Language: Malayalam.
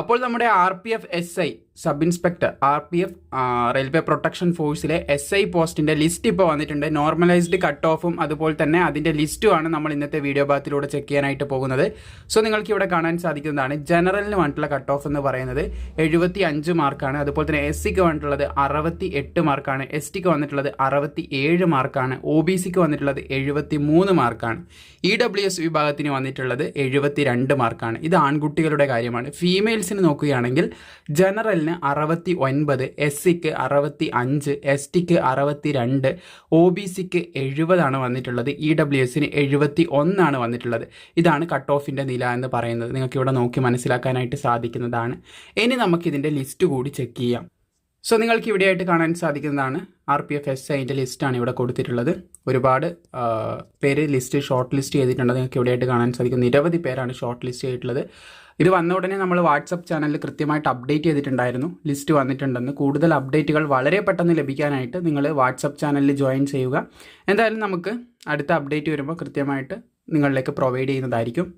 അപ്പോൾ നമ്മുടെ R P F S I sub inspector R P F railway protection ഫോഴ്സിലെ S I പോസ്റ്റിന്റെ ലിസ്റ്റ് ഇപ്പോൾ വന്നിട്ടുണ്ട്. നോർമലൈസ്ഡ് കട്ട് ഓഫും അതുപോലെ തന്നെ അതിന്റെ ലിസ്റ്റുമാണ് നമ്മൾ ഇന്നത്തെ വീഡിയോ ഭാഗത്തിലൂടെ ചെക്ക് ചെയ്യാനായിട്ട് പോകുന്നത്. സോ നിങ്ങൾക്ക് ഇവിടെ കാണാൻ സാധിക്കുന്നതാണ് ജനറലിന് വേണ്ടിയിട്ടുള്ള കട്ട് ഓഫ് എന്ന് പറയുന്നത് എഴുപത്തി അഞ്ച് മാർക്കാണ് അതുപോലെ തന്നെ എസ് സിക്ക് വന്നിട്ടുള്ളത് അറുപത്തി എട്ട് മാർക്കാണ് എസ് ടിക്ക് വന്നിട്ടുള്ളത് അറുപത്തി ഏഴ് മാർക്കാണ് ഒ ബി സിക്ക് വന്നിട്ടുള്ളത് എഴുപത്തി മൂന്ന് മാർക്കാണ് ഇ ഡബ്ല്യു എസ് വിഭാഗത്തിന് വന്നിട്ടുള്ളത് എഴുപത്തി രണ്ട് മാർക്കാണ് ഇത് ആൺകുട്ടികളുടെ കാര്യമാണ്. ഫീമെയിൽസിന് നോക്കുകയാണെങ്കിൽ ജനറലിന് അറുപത്തി ഒൻപത് എസ് സിക്ക് അറുപത്തി അഞ്ച് എസ് ടിക്ക് അറുപത്തി രണ്ട് ഒ ബി സിക്ക് എഴുപതാണ് വന്നിട്ടുള്ളത് ഇ ഡബ്ല്യു എസിന് എഴുപത്തി ഒന്നാണ് വന്നിട്ടുള്ളത്. ഇതാണ് കട്ട് ഓഫിന്റെ നില എന്ന് പറയുന്നത്. നിങ്ങൾക്ക് ഇവിടെ നോക്കി മനസ്സിലാക്കാനായിട്ട് സാധിക്കുന്നതാണ്. ഇനി നമുക്കിതിന്റെ ലിസ്റ്റ് കൂടി ചെക്ക് ചെയ്യാം. സോ നിങ്ങൾക്ക് ഇവിടെയായിട്ട് കാണാൻ സാധിക്കുന്നതാണ്. ആർ പി എഫ് എസ് ഐന്റെ ലിസ്റ്റാണ് ഇവിടെ കൊടുത്തിട്ടുള്ളത്. ഒരുപാട് പേര് ലിസ്റ്റ് ഷോർട്ട് ലിസ്റ്റ് ചെയ്തിട്ടുണ്ട്. നിങ്ങൾക്ക് ഇവിടെയായിട്ട് കാണാൻ സാധിക്കും നിരവധി പേരാണ് ഷോർട്ട് ലിസ്റ്റ് ചെയ്തിട്ടുള്ളത്. ഇത് വന്ന ഉടനെ നമ്മൾ വാട്സപ്പ് ചാനലിൽ കൃത്യമായിട്ട് അപ്ഡേറ്റ് ചെയ്തിട്ടുണ്ടായിരുന്നു. ലിസ്റ്റ് വന്നിട്ടുണ്ടെന്ന്. കൂടുതൽ അപ്ഡേറ്റുകൾ വളരെ പെട്ടെന്ന് ലഭിക്കാനായിട്ട് നിങ്ങൾ വാട്സപ്പ് ചാനലിൽ ജോയിൻ ചെയ്യുക. എന്തായാലും നമുക്ക് അടുത്ത അപ്ഡേറ്റ് വരുമ്പോൾ കൃത്യമായിട്ട് നിങ്ങളിലേക്ക് പ്രൊവൈഡ് ചെയ്യുന്നതായിരിക്കും.